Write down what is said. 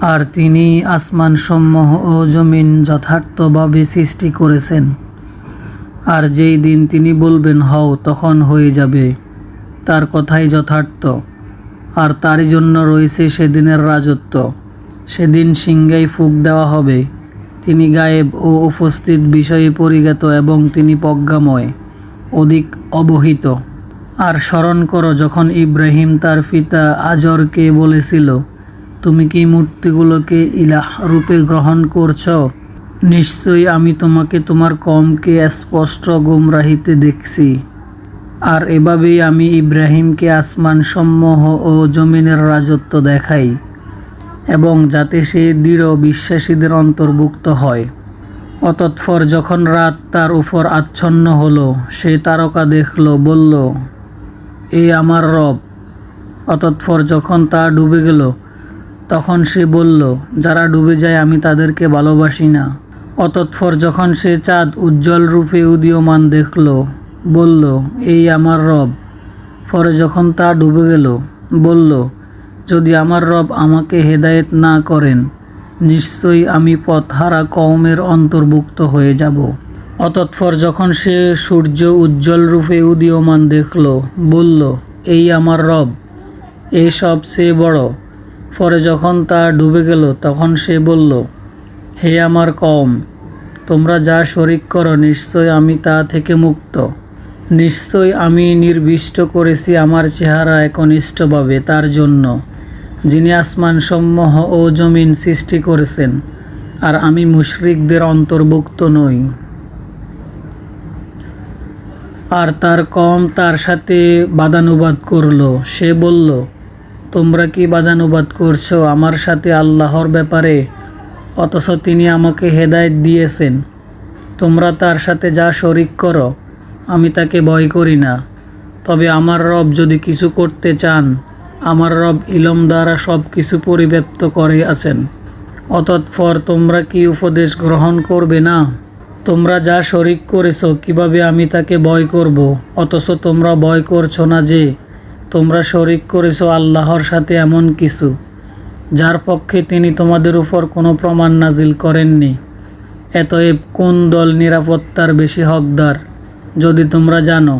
আর তিনি আসমানসমূহ ও জমিন যথার্থভাবে সৃষ্টি করেছেন। আর যেই দিন তিনি বলবেন, হও, তখন হয়ে যাবে। তার কথাই যথার্থ। আর তারই জন্য রয়েছে সেদিনের রাজত্ব। সেদিন সিংহাই ফুক দেওয়া হবে। তিনি গায়েব ও উপস্থিত বিষয়ে পরিজ্ঞাত এবং তিনি প্রজ্ঞাময়, অধিক অবহিত। আর স্মরণ করো, যখন ইব্রাহিম তার পিতা আজরকে বলেছিল তুমি কি মূর্তিগুলোকে ইলাহ রূপে গ্রহণ করছ? নিশ্চয়ই আমি তোমাকে তোমার কমকে স্পষ্ট গুমরাহিতে দেখছি। আর এভাবেই আমি ইব্রাহিমকে আসমান সমূহ ও জমিনের রাজত্ব দেখাই, এবং যাতে সে দৃঢ় বিশ্বাসীদের অন্তর্ভুক্ত হয়। অতৎপর যখন রাত তার উপর আচ্ছন্ন হলো, সে তারকা দেখল, বলল, এ আমার রব। অতৎপর যখন তা ডুবে গেল তখন সে বলল, যারা ডুবে যায়, আমি তাদেরকে ভালোবাসি না। অতৎপর যখন সে চাঁদ উজ্জ্বল রূপে উদীয়মান দেখল, বলল, এই আমার রব। পরে যখন তা ডুবে গেল, বলল, যদি আমার রব আমাকে হেদায়েত না করেন, নিশ্চয়ই আমি পথহারা কওমের অন্তর্ভুক্ত হয়ে যাব। অতৎপর যখন সে সূর্য উজ্জ্বল রূপে উদীয়মান দেখল, বলল, এই আমার রব এই সব সে বড়। পরে যখন তা ডুবে গেল, তখন সে বলল, হে আমার কম তোমরা যা শরিক করো, নিশ্চয় আমি তা থেকে মুক্ত। নিশ্চয় আমি নির্বিষ্ট করেছি আমার চেহারা একনিষ্ঠভাবে তার জন্য, যিনি আসমান সমূহ ও জমিন সৃষ্টি করেছেন, আর আমি মুশরিকদের অন্তর্ভুক্ত নই। আর তার কম তার সাথে বাদানুবাদ করল। সে বলল তোমরা কি বাদানুবাদ করছ আমার সাথে আল্লাহর ব্যাপারে? অথচ তিনি আমাকে হেদায়েত দিয়েছেন। তোমরা তার সাথে যা শরিক করো, আমি তাকে ভয় করি না। তবে আমার রব যদি কিছু করতে চান, আমার রব ইলম দ্বারা সব কিছু পরিব্যাপ্ত করে আছেন। অতৎপর তোমরা কি উপদেশ গ্রহণ করবে না? তোমরা যা শরিক করেছ, কীভাবে আমি তাকে ভয় করব? অথচ তোমরা ভয় করছ না যে তোমরা শরিক করেছ আল্লাহর সাথে এমন কিছু, যার পক্ষে তিনি তোমাদের উপর কোনো প্রমাণ নাজিল করেননি। এতএব কোন দল নিরাপত্তার বেশি হকদার, যদি তোমরা জানো?